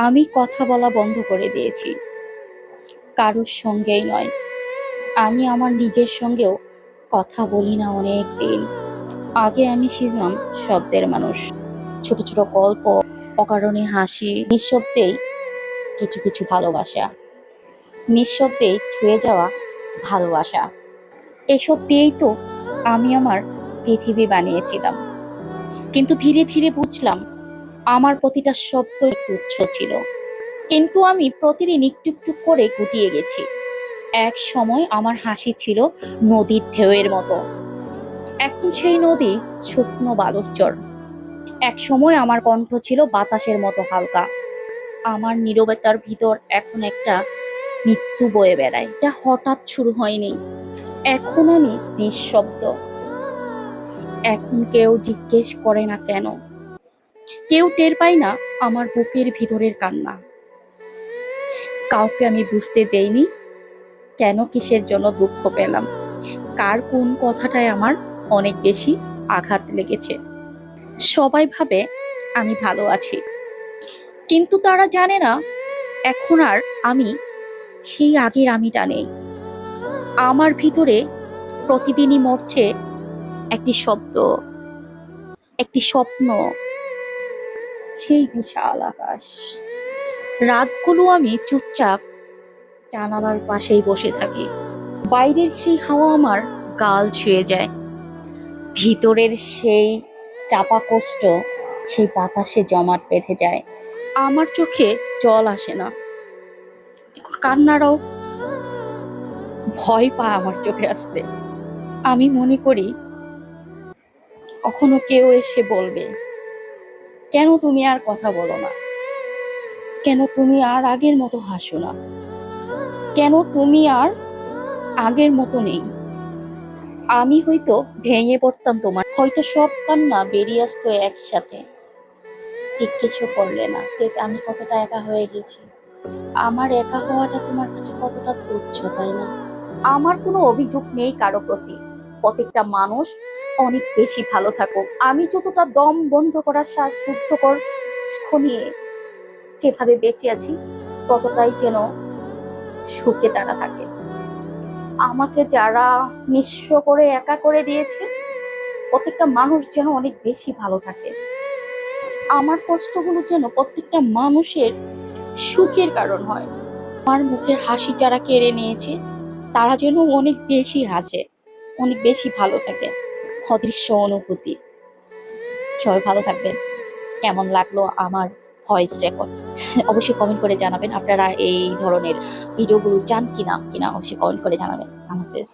আমি কথা বলা বন্ধ করে দিয়েছি। কারোর সঙ্গেই নয়। আমি আমার নিজের সঙ্গেও কথা বলি না অনেক দিন। আগে আমি ছিলাম শব্দের মানুষ। ছোট ছোট গল্প, অকারণে হাসি, নিঃশব্দেই কিছু কিছু ভালোবাসা। নিঃশব্দেই ছুঁয়ে যাওয়া ভালোবাসা। এসব দিয়েই তো আমি আমার পৃথিবী বানিয়েছিলাম। কিন্তু ধীরে ধীরে বুঝলাম আমার প্রতিটা শব্দ তুচ্ছ ছিল। কিন্তু আমি প্রতিদিন একটু একটু করে গুটিয়ে গেছি। এক সময় আমার হাসি ছিল নদীর ঢেউয়ের মতো। এখন সেই নদী শুকনো বালুর চর। এক সময় আমার কণ্ঠ ছিল বাতাসের মতো হালকা। আমার নীরবতার ভিতর এখন একটা মৃত্যু বয়ে বেড়ায়। এটা হঠাৎ শুরু হয়নি। এখন আমি নিঃশব্দ। এখন কেউ জিজ্ঞেস করে না কেন? কেউ টের পায় না আমার বুকের ভিতরের কান্না। কাউকে আমি বুঝতে দেইনি কেন কিসের জন্য দুঃখ পেলাম। কার কোন কথাটায় আমার অনেক বেশি আঘাত লেগেছে। সবাই ভাবে আমি ভালো আছি। কিন্তু তারা জানে না, এখন আর আমি সেই আগের আমিটা নেই। আমার ভিতরে প্রতিদিনই মরছে একটি শব্দ, একটি স্বপ্ন। সেই বিশাল আকাশ। রাতগুলো আমি চুপচাপ জানালার পাশেই বসে থাকি। বাইরের সেই হাওয়া আমার গাল ছুঁয়ে যায়। ভিতরের সেই চাপা কষ্ট, সেই বাতাসে জমাট বেঁধে যায়। আমার চোখে জল আসে না। এখন কান্নারাও ভয় পায় আমার চোখে আসতে। আমি মনে করি, কখনো কেউ এসে বলবে কেন তুমি আর কথা বলো না? কেন তুমি আর আগের মতো হাসো না? কেন তুমি আর আগের মতো নেই? আমি হয়তো ভেঙে পড়তাম তোমার। হয়তো সব কান্না বেরিয়ে আসতো একসাথে। জিজ্ঞেসও করলে না। আমি কতটা একা হয়ে গেছি। আমার একা হওয়াটা তোমার কাছে কতটা তুচ্ছ, তাই না? আমার কোনো অভিযোগ নেই কারও প্রতি। প্রত্যেকটা মানুষ অনেক বেশি ভালো থাকুক। আমি যতটা দম বন্ধ করার শ্বাস শ্বাসরুদ্ধকর নিয়ে যেভাবে বেঁচে আছি, ততটাই যেন সুখে তারা থাকে। আমাকে যারা নিঃস্ব করে, একা করে দিয়েছে, প্রত্যেকটা মানুষ যেন অনেক বেশি ভালো থাকে। আমার কষ্টগুলো যেন প্রত্যেকটা মানুষের সুখের কারণ হয়। আমার মুখের হাসি যারা কেড়ে নিয়েছে, তারা যেন অনেক বেশি হাসে। অনেক বেশি ভালো থাকে। অদৃশ্য অনুভূতি। সবাই ভালো থাকবেন। কেমন লাগল আমার ভয়েস রেকর্ড অবশ্যই কমেন্ট করে জানাবেন আপনারা এই ধরনের ভিডিওগুলো চান কিনা কিনা অবশ্যই কমেন্ট করে জানাবেন। আল্লাহ হাফেজ।